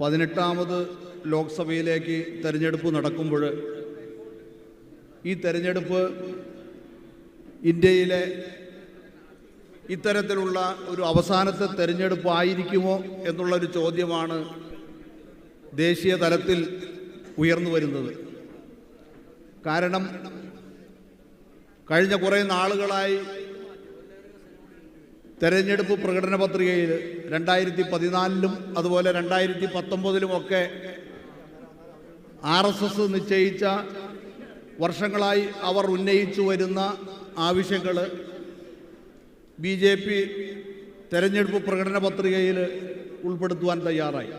പതിനെട്ടാമത് ലോക്സഭയിലേക്ക് തെരഞ്ഞെടുപ്പ് നടക്കുമ്പോൾ ഈ തെരഞ്ഞെടുപ്പ് ഇന്ത്യയിലെ ഇത്തരത്തിലുള്ള ഒരു അവസാനത്തെ തെരഞ്ഞെടുപ്പ് ആയിരിക്കുമോ എന്നുള്ളൊരു ചോദ്യമാണ് ദേശീയ തലത്തിൽ ഉയർന്നു വരുന്നത്. കാരണം കഴിഞ്ഞ കുറേ നാളുകളായി തെരഞ്ഞെടുപ്പ് പ്രകടന പത്രികയിൽ രണ്ടായിരത്തി പതിനാലിലും അതുപോലെ രണ്ടായിരത്തി പത്തൊമ്പതിലുമൊക്കെ ആർ എസ് എസ് നിശ്ചയിച്ച വർഷങ്ങളായി അവർ ഉന്നയിച്ചു വരുന്ന ആവശ്യങ്ങൾ ബി ജെ പി തെരഞ്ഞെടുപ്പ് പ്രകടന പത്രികയിൽ ഉൾപ്പെടുത്തുവാൻ തയ്യാറായി.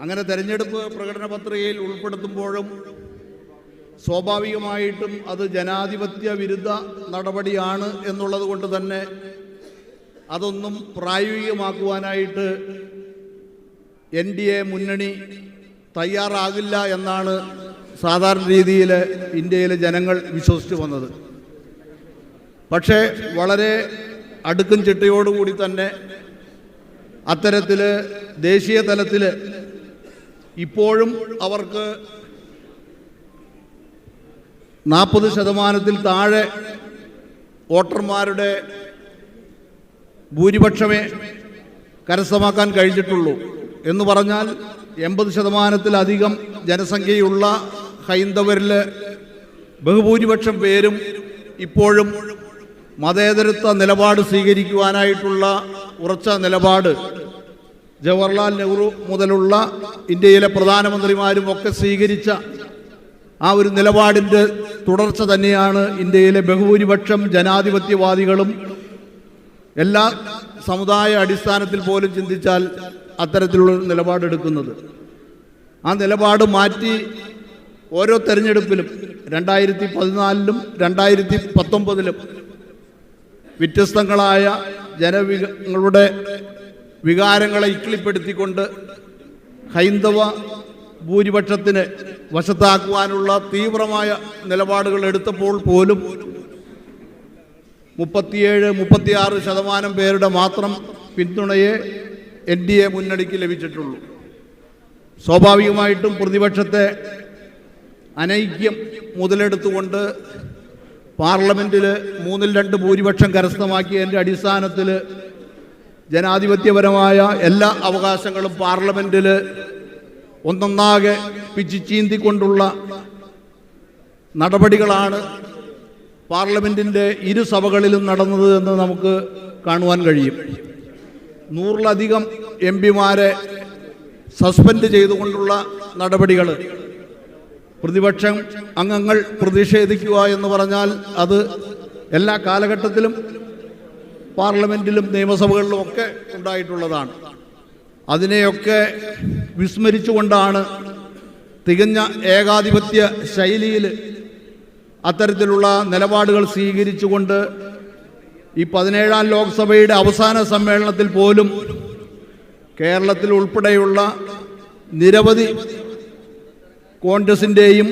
അങ്ങനെ തെരഞ്ഞെടുപ്പ് പ്രകടന പത്രികയിൽ ഉൾപ്പെടുത്തുമ്പോഴും സ്വാഭാവികമായിട്ടും അത് ജനാധിപത്യ വിരുദ്ധ നടപടിയാണ് എന്നുള്ളത് കൊണ്ട് തന്നെ അതൊന്നും പ്രായോഗികമാക്കുവാനായിട്ട് എൻ ഡി എ മുന്നണി തയ്യാറാകില്ല എന്നാണ് സാധാരണ രീതിയിൽ ഇന്ത്യയിലെ ജനങ്ങൾ വിശ്വസിച്ചു വന്നത്. പക്ഷേ വളരെ അടുക്കും ചിട്ടയോടുകൂടി തന്നെ അത്തരത്തിൽ ദേശീയ തലത്തിൽ ഇപ്പോഴും അവർക്ക് നാൽപ്പത് ശതമാനത്തിൽ താഴെ വോട്ടർമാരുടെ ഭൂരിപക്ഷമേ കരസ്ഥമാക്കാൻ കഴിഞ്ഞിട്ടുള്ളൂ. എന്ന് പറഞ്ഞാൽ എൺപത് ശതമാനത്തിലധികം ജനസംഖ്യയുള്ള ഹൈന്ദവരിൽ ബഹുഭൂരിപക്ഷം പേരും ഇപ്പോഴും മതേതരത്വ നിലപാട് സ്വീകരിക്കുവാനായിട്ടുള്ള ഉറച്ച നിലപാട് ജവഹർലാൽ നെഹ്റു മുതലുള്ള ഇന്ത്യയിലെ പ്രധാനമന്ത്രിമാരും ഒക്കെ സ്വീകരിച്ച ആ ഒരു നിലപാടിന്റെ തുടർച്ച തന്നെയാണ് ഇന്ത്യയിലെ ബഹുഭൂരിപക്ഷം ജനാധിപത്യവാദികളും എല്ലാ സമുദായ അടിസ്ഥാനത്തിൽ പോലും ചിന്തിച്ചാൽ അത്തരത്തിലുള്ള നിലപാടെടുക്കുന്നത് ആ നിലപാട് മാറ്റി ഓരോ തെരഞ്ഞെടുപ്പിലും രണ്ടായിരത്തി പതിനാലിലും രണ്ടായിരത്തി പത്തൊമ്പതിലും വ്യത്യസ്തങ്ങളായ ജനവിങ്ങളുടെ വികാരങ്ങളെ ഇക്കിളിപ്പെടുത്തിക്കൊണ്ട് ഹൈന്ദവ ഭൂരിപക്ഷത്തിന് വശത്താക്കുവാനുള്ള തീവ്രമായ നിലപാടുകൾ എടുത്തപ്പോൾ പോലും മുപ്പത്തിയേഴ് മുപ്പത്തിയാറ് ശതമാനം പേരുടെ മാത്രം പിന്തുണയെ എൻ ഡി എ മുന്നണിക്ക് ലഭിച്ചിട്ടുള്ളൂ. സ്വാഭാവികമായിട്ടും പ്രതിപക്ഷത്തെ അനൈക്യം മുതലെടുത്തുകൊണ്ട് പാർലമെന്റിൽ മൂന്നിൽ രണ്ട് ഭൂരിപക്ഷം കരസ്ഥമാക്കിയതിന്റെ അടിസ്ഥാനത്തിൽ ജനാധിപത്യപരമായ എല്ലാ അവകാശങ്ങളും പാർലമെന്റിൽ ഒന്നൊന്നാകെ പിച്ചിച്ചീന്തിക്കൊണ്ടുള്ള നടപടികളാണ് പാർലമെന്റിന്റെ ഇരു സഭകളിലും നടന്നത് എന്ന് നമുക്ക് കാണുവാൻ കഴിയും. നൂറിലധികം എം പിമാരെ സസ്പെൻഡ് ചെയ്തുകൊണ്ടുള്ള നടപടികൾ പ്രതിപക്ഷം അംഗങ്ങൾ പ്രതിഷേധിക്കുക എന്ന് പറഞ്ഞാൽ അത് എല്ലാ കാലഘട്ടത്തിലും പാർലമെന്റിലും നിയമസഭകളിലും ഒക്കെ ഉണ്ടായിട്ടുള്ളതാണ്. അതിനെയൊക്കെ വിസ്മരിച്ചുകൊണ്ടാണ് തികഞ്ഞ ഏകാധിപത്യ ശൈലിയിൽ അത്തരത്തിലുള്ള നിലപാടുകൾ സ്വീകരിച്ചുകൊണ്ട് ഈ പതിനേഴാം ലോക്സഭയുടെ അവസാന സമ്മേളനത്തിൽ പോലും കേരളത്തിൽ ഉൾപ്പെടെയുള്ള നിരവധി കോൺഗ്രസിന്റെയും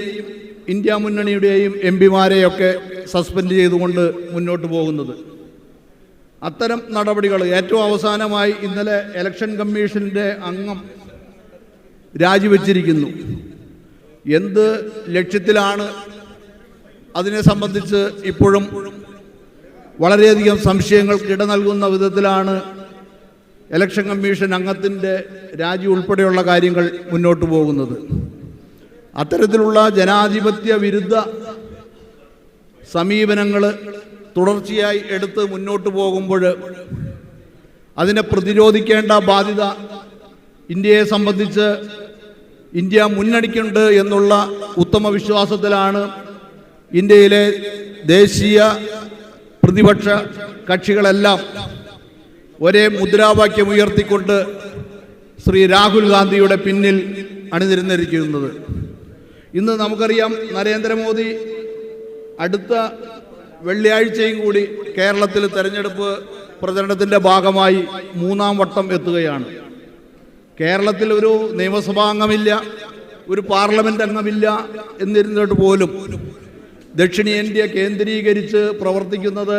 ഇന്ത്യ മുന്നണിയുടെയും എം പിമാരെയൊക്കെ സസ്പെൻഡ് ചെയ്തുകൊണ്ട് മുന്നോട്ട് പോകുന്നത്. അത്തരം നടപടികൾ ഏറ്റവും അവസാനമായി ഇന്നലെ ഇലക്ഷൻ കമ്മീഷന്റെ അംഗം രാജിവെച്ചിരിക്കുന്നു. എന്ത് ലക്ഷ്യത്തിലാണ് അതിനെ സംബന്ധിച്ച് ഇപ്പോഴും വളരെയധികം സംശയങ്ങൾക്ക് ഇട നൽകുന്ന വിധത്തിലാണ് ഇലക്ഷൻ കമ്മീഷൻ അംഗത്തിന്റെ രാജി ഉൾപ്പെടെയുള്ള കാര്യങ്ങൾ മുന്നോട്ട് പോകുന്നത്. അത്തരത്തിലുള്ള ജനാധിപത്യ വിരുദ്ധ സമീപനങ്ങൾ തുടർച്ചയായി എടുത്ത് മുന്നോട്ട് പോകുമ്പോൾ അതിനെ പ്രതിരോധിക്കേണ്ട ബാധ്യത ഇന്ത്യയെ സംബന്ധിച്ച് ഇന്ത്യ മുന്നണിക്കുണ്ട് എന്നുള്ള ഉത്തമ വിശ്വാസത്തിലാണ് ഇന്ത്യയിലെ ദേശീയ പ്രതിപക്ഷ കക്ഷികളെല്ലാം ഒരേ മുദ്രാവാക്യം ഉയർത്തിക്കൊണ്ട് ശ്രീ രാഹുൽ ഗാന്ധിയുടെ പിന്നിൽ അണിനിരുന്നിരിക്കുന്നത്. ഇന്ന് നമുക്കറിയാം നരേന്ദ്രമോദി അടുത്ത വെള്ളിയാഴ്ചയും കൂടി കേരളത്തിൽ തെരഞ്ഞെടുപ്പ് പ്രചരണത്തിന്റെ ഭാഗമായി മൂന്നാം വട്ടം എത്തുകയാണ്. കേരളത്തിൽ ഒരു നിയമസഭാ അംഗമില്ല ഒരു പാർലമെന്റ് അംഗമില്ല എന്നിരുന്നിട്ട് പോലും ദക്ഷിണേന്ത്യ കേന്ദ്രീകരിച്ച് പ്രവർത്തിക്കുന്നത്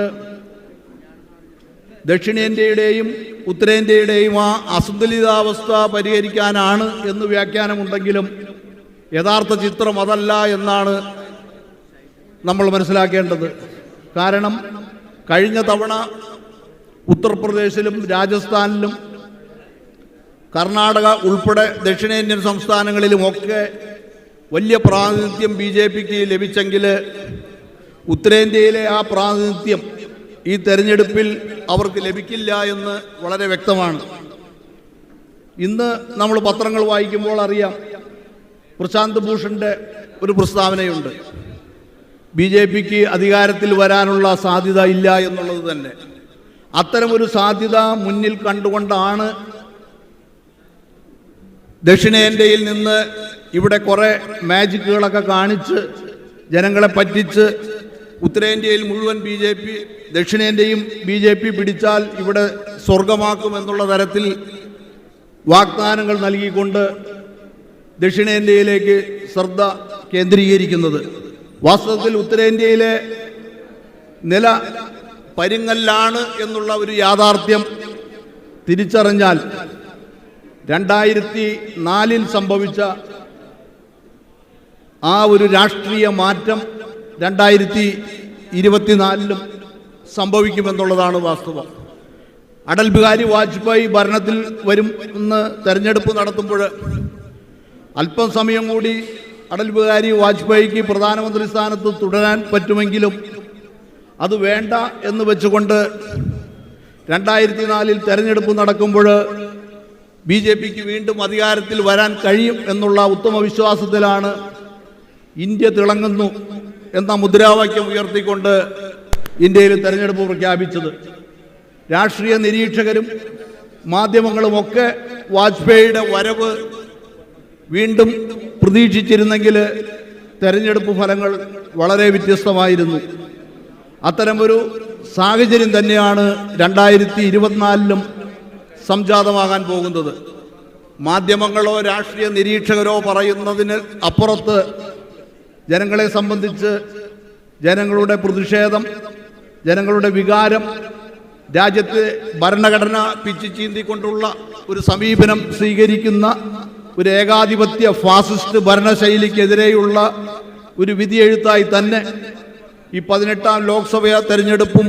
ദക്ഷിണേന്ത്യയുടെയും ഉത്തരേന്ത്യയുടെയും ആ അസന്തുലിതാവസ്ഥ പരിഹരിക്കാനാണ് എന്ന് വ്യാഖ്യാനമുണ്ടെങ്കിലും യഥാർത്ഥ ചിത്രം അതല്ല എന്നാണ് നമ്മൾ മനസ്സിലാക്കേണ്ടത്. കാരണം കഴിഞ്ഞ തവണ ഉത്തർപ്രദേശിലും രാജസ്ഥാനിലും കർണാടക ഉൾപ്പെടെ ദക്ഷിണേന്ത്യൻ സംസ്ഥാനങ്ങളിലുമൊക്കെ വലിയ പ്രാതിനിധ്യം ബി ജെ പിക്ക് ലഭിച്ചെങ്കിൽ ഉത്തരേന്ത്യയിലെ ആ പ്രാതിനിധ്യം ഈ തെരഞ്ഞെടുപ്പിൽ അവർക്ക് ലഭിക്കില്ല എന്ന് വളരെ വ്യക്തമാണ്. ഇന്ന് നമ്മൾ പത്രങ്ങൾ വായിക്കുമ്പോൾ അറിയാം പ്രശാന്ത് ഭൂഷന്റെ ഒരു പ്രസ്താവനയുണ്ട്. ബി ജെ പിക്ക് അധികാരത്തിൽ വരാനുള്ള സാധ്യത ഇല്ല എന്നുള്ളത് തന്നെ. അത്തരമൊരു സാധ്യത മുന്നിൽ കണ്ടുകൊണ്ടാണ് ദക്ഷിണേന്ത്യയിൽ നിന്ന് ഇവിടെ കുറേ മാജിക്കുകളൊക്കെ കാണിച്ച് ജനങ്ങളെ പറ്റിച്ച് ഉത്തരേന്ത്യയിൽ മുഴുവൻ ബി ജെ പി ദക്ഷിണേന്ത്യയും ബി ജെ പി പിടിച്ചാൽ ഇവിടെ സ്വർഗമാക്കും എന്നുള്ള തരത്തിൽ വാഗ്ദാനങ്ങൾ നൽകിക്കൊണ്ട് ദക്ഷിണേന്ത്യയിലേക്ക് ശ്രദ്ധ കേന്ദ്രീകരിക്കുന്നത്. വാസ്തവത്തിൽ ഉത്തരേന്ത്യയിലെ നില പരിങ്ങല്ലാണ് എന്നുള്ള ഒരു യാഥാർത്ഥ്യം തിരിച്ചറിഞ്ഞാൽ രണ്ടായിരത്തി നാലിൽ സംഭവിച്ച ആ ഒരു രാഷ്ട്രീയ മാറ്റം രണ്ടായിരത്തി ഇരുപത്തിനാലിലും സംഭവിക്കുമെന്നുള്ളതാണ് വാസ്തവം. അടൽ ബിഹാരി വാജ്പേയി ഭരണത്തിൽ വരും എന്ന് തെരഞ്ഞെടുപ്പ് നടത്തുമ്പോൾ അല്പം സമയം കൂടി അടൽ ബിഹാരി വാജ്പേയിക്ക് പ്രധാനമന്ത്രി സ്ഥാനത്ത് തുടരാൻ പറ്റുമെങ്കിലും അത് വേണ്ട എന്ന് വെച്ചുകൊണ്ട് രണ്ടായിരത്തി നാലിൽ തെരഞ്ഞെടുപ്പ് നടക്കുമ്പോൾ ബി ജെ പിക്ക് വീണ്ടും അധികാരത്തിൽ വരാൻ കഴിയും എന്നുള്ള ഉത്തമ വിശ്വാസത്തിലാണ് ഇന്ത്യ തിളങ്ങുന്നു എന്ന മുദ്രാവാക്യം ഉയർത്തിക്കൊണ്ട് ഇന്ത്യയിൽ തെരഞ്ഞെടുപ്പ് പ്രഖ്യാപിച്ചത്. രാഷ്ട്രീയ നിരീക്ഷകരും മാധ്യമങ്ങളുമൊക്കെ വാജ്പേയിയുടെ വരവ് വീണ്ടും പ്രതീക്ഷിച്ചിരുന്നെങ്കിൽ തെരഞ്ഞെടുപ്പ് ഫലങ്ങൾ വളരെ വ്യത്യസ്തമായിരുന്നു. അത്തരമൊരു സാഹചര്യം തന്നെയാണ് രണ്ടായിരത്തി ഇരുപത്തിനാലിലും സംജാതമാകാൻ പോകുന്നത്. മാധ്യമങ്ങളോ രാഷ്ട്രീയ നിരീക്ഷകരോ പറയുന്നതിന് അപ്പുറത്ത് ജനങ്ങളെ സംബന്ധിച്ച് ജനങ്ങളുടെ പ്രതിഷേധം ജനങ്ങളുടെ വികാരം രാജ്യത്തെ ഭരണഘടന പിച്ചു ചീന്തിക്കൊണ്ടുള്ള ഒരു സമീപനം സ്വീകരിക്കുന്ന ഒരു ഏകാധിപത്യ ഫാസിസ്റ്റ് ഭരണശൈലിക്കെതിരെയുള്ള ഒരു വിധിയെഴുത്തായി തന്നെ ഈ പതിനെട്ടാം ലോക്സഭാ തെരഞ്ഞെടുപ്പും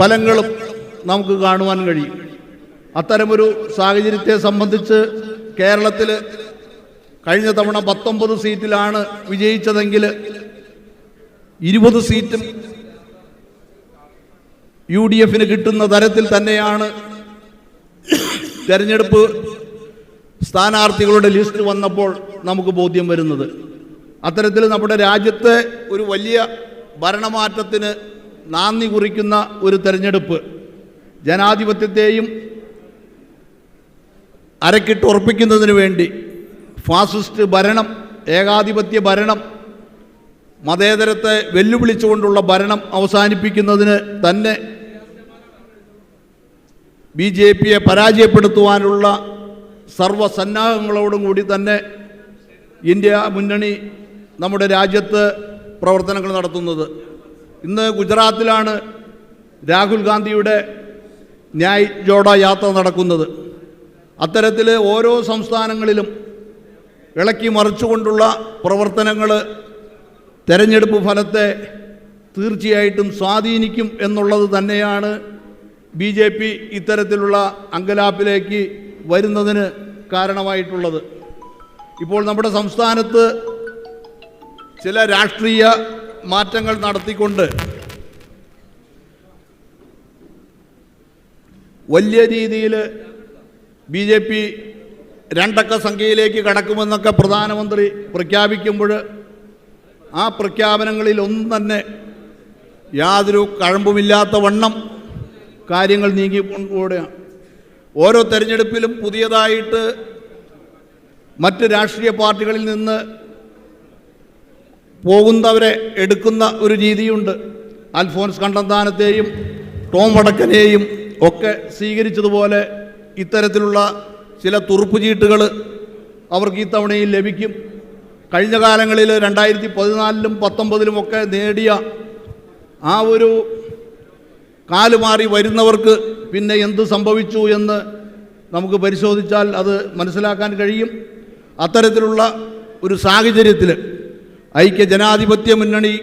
ഫലങ്ങളും നമുക്ക് കാണുവാൻ കഴിയും. അത്തരമൊരു സാഹചര്യത്തെ സംബന്ധിച്ച് കേരളത്തിൽ കഴിഞ്ഞ തവണ പത്തൊമ്പത് സീറ്റിലാണ് വിജയിച്ചതെങ്കിൽ ഇരുപത് സീറ്റും യു ഡി എഫിന് കിട്ടുന്ന തരത്തിൽ തന്നെയാണ് തെരഞ്ഞെടുപ്പ് സ്ഥാനാർത്ഥികളുടെ ലിസ്റ്റ് വന്നപ്പോൾ നമുക്ക് ബോധ്യം വരുന്നത്. അത്തരത്തിൽ നമ്മുടെ രാജ്യത്തെ ഒരു വലിയ ഭരണമാറ്റത്തിന് നാന്ദി കുറിക്കുന്ന ഒരു തെരഞ്ഞെടുപ്പ് ജനാധിപത്യത്തെയും അരക്കിട്ട് ഉറപ്പിക്കുന്നതിന് വേണ്ടി ഫാസിസ്റ്റ് ഭരണം ഏകാധിപത്യ ഭരണം മതേതരത്തെ വെല്ലുവിളിച്ചുകൊണ്ടുള്ള ഭരണം അവസാനിപ്പിക്കുന്നതിന് തന്നെ ബി ജെ പിയെ പരാജയപ്പെടുത്തുവാനുള്ള സർവസന്നാഹങ്ങളോടും കൂടി തന്നെ ഇന്ത്യ മുന്നണി നമ്മുടെ രാജ്യത്ത് പ്രവർത്തനങ്ങൾ നടത്തുന്നത്. ഇന്ന് ഗുജറാത്തിലാണ് രാഹുൽ ഗാന്ധിയുടെ ന്യായ് ജോഡ യാത്ര നടക്കുന്നത്. അത്തരത്തിൽ ഓരോ സംസ്ഥാനങ്ങളിലും ഇളക്കി മറിച്ചുകൊണ്ടുള്ള പ്രവർത്തനങ്ങൾ തെരഞ്ഞെടുപ്പ് ഫലത്തെ തീർച്ചയായിട്ടും സ്വാധീനിക്കും എന്നുള്ളത് തന്നെയാണ് ബി ജെ പി ഇത്തരത്തിലുള്ള അങ്കലാപ്പിലേക്ക് വരുന്നതിന് കാരണമായിട്ടുള്ളത്. ഇപ്പോൾ നമ്മുടെ സംസ്ഥാനത്ത് ചില രാഷ്ട്രീയ മാറ്റങ്ങൾ നടത്തിക്കൊണ്ട് വലിയ രീതിയിൽ ബി ജെ പി രണ്ടക്ക സംഖ്യയിലേക്ക് കടക്കുമെന്നൊക്കെ പ്രധാനമന്ത്രി പ്രഖ്യാപിക്കുമ്പോൾ ആ പ്രഖ്യാപനങ്ങളിൽ ഒന്നും തന്നെ യാതൊരു കഴമ്പുമില്ലാത്ത വണ്ണം കാര്യങ്ങൾ നീങ്ങിക്കൊണ്ടുകൂടെയാണ് ഓരോ തെരഞ്ഞെടുപ്പിലും പുതിയതായിട്ട് മറ്റ് രാഷ്ട്രീയ പാർട്ടികളിൽ നിന്ന് പോകുന്നവരെ എടുക്കുന്ന ഒരു രീതിയുണ്ട്. അൽഫോൻസ് കണ്ടന്താനത്തെയും ടോം വടക്കനെയും ഒക്കെ സ്വീകരിച്ചതുപോലെ ഇത്തരത്തിലുള്ള ചില തുറുപ്പുചീട്ടുകൾ അവർക്ക് ഈ തവണയിൽ ലഭിക്കും. കഴിഞ്ഞ കാലങ്ങളിൽ രണ്ടായിരത്തി പതിനാലിലും പത്തൊമ്പതിലും ഒക്കെ നേടിയ ആ ഒരു കാലുമാറി വരുന്നവർക്ക് പിന്നെ എന്ത് സംഭവിച്ചു എന്ന് നമുക്ക് പരിശോധിച്ചാൽ അത് മനസ്സിലാക്കാൻ കഴിയും. അത്തരത്തിലുള്ള ഒരു സാഹചര്യത്തിൽ ഐക്യ ജനാധിപത്യ മുന്നണി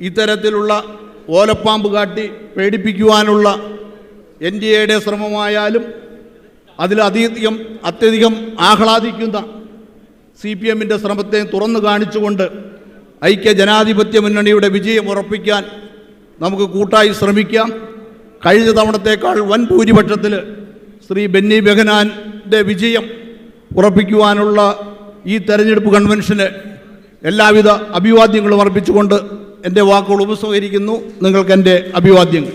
ഇത്തരത്തിലുള്ള ഓലപ്പാമ്പ് കാട്ടി പേടിപ്പിക്കുവാനുള്ള എൻ ഡി എയുടെ ശ്രമമായാലും അതിലധികം അത്യധികം ആഹ്ലാദിക്കുന്ന സി പി എമ്മിന്റെ ശ്രമത്തെ തുറന്നു കാണിച്ചുകൊണ്ട് ഐക്യ ജനാധിപത്യ മുന്നണിയുടെ വിജയം ഉറപ്പിക്കാൻ നമുക്ക് കൂട്ടായി ശ്രമിക്കാം. കഴിഞ്ഞ തവണത്തേക്കാൾ വൻ ഭൂരിപക്ഷത്തിൽ ശ്രീ ബെന്നി ബെഹനാന്റെ വിജയം ഉറപ്പിക്കുവാനുള്ള ഈ തെരഞ്ഞെടുപ്പ് കൺവെൻഷന് എല്ലാവിധ അഭിവാദ്യങ്ങളും അർപ്പിച്ചുകൊണ്ട് എന്റെ വാക്കുകൾ ഉപസംഹരിക്കുന്നു. നിങ്ങൾക്ക് എന്റെ അഭിവാദ്യങ്ങൾ.